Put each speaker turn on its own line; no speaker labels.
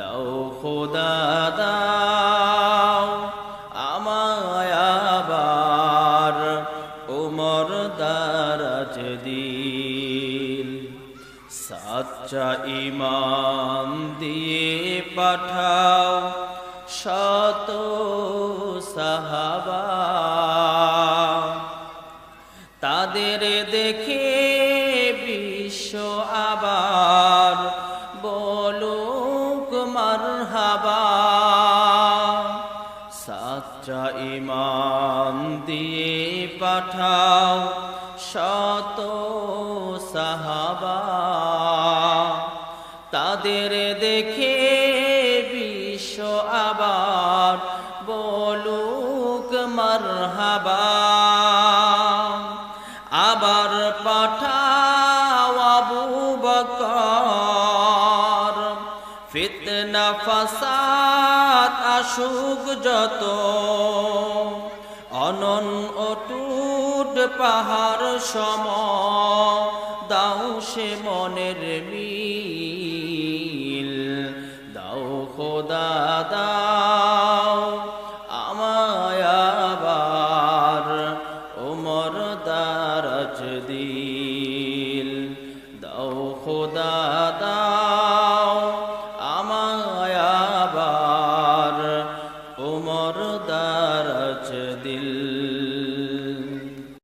দাও, খোদা দাও, আমায় আবার উমর দারাজ দিল। সাচ্চা ইমান দিয়ে পাঠাও, শত সাহাবা। তাদের দেখে বিশ্ব মারহাবা সাচ্চা ইমান দিয়ে পাঠাও শত সাহাবা। তাদের দেখে বিশ্ব আবার বলুক মারহাবা। আবার পাঠাও আবু বকর। ফিতনা ফাসাদ আশুক যত, অনন অটুট পাহাড় সম, দাও সে মনের মিল, দাও খোদা, দাও আমায়াবার ওমর দারজ দিল, দাও খোদা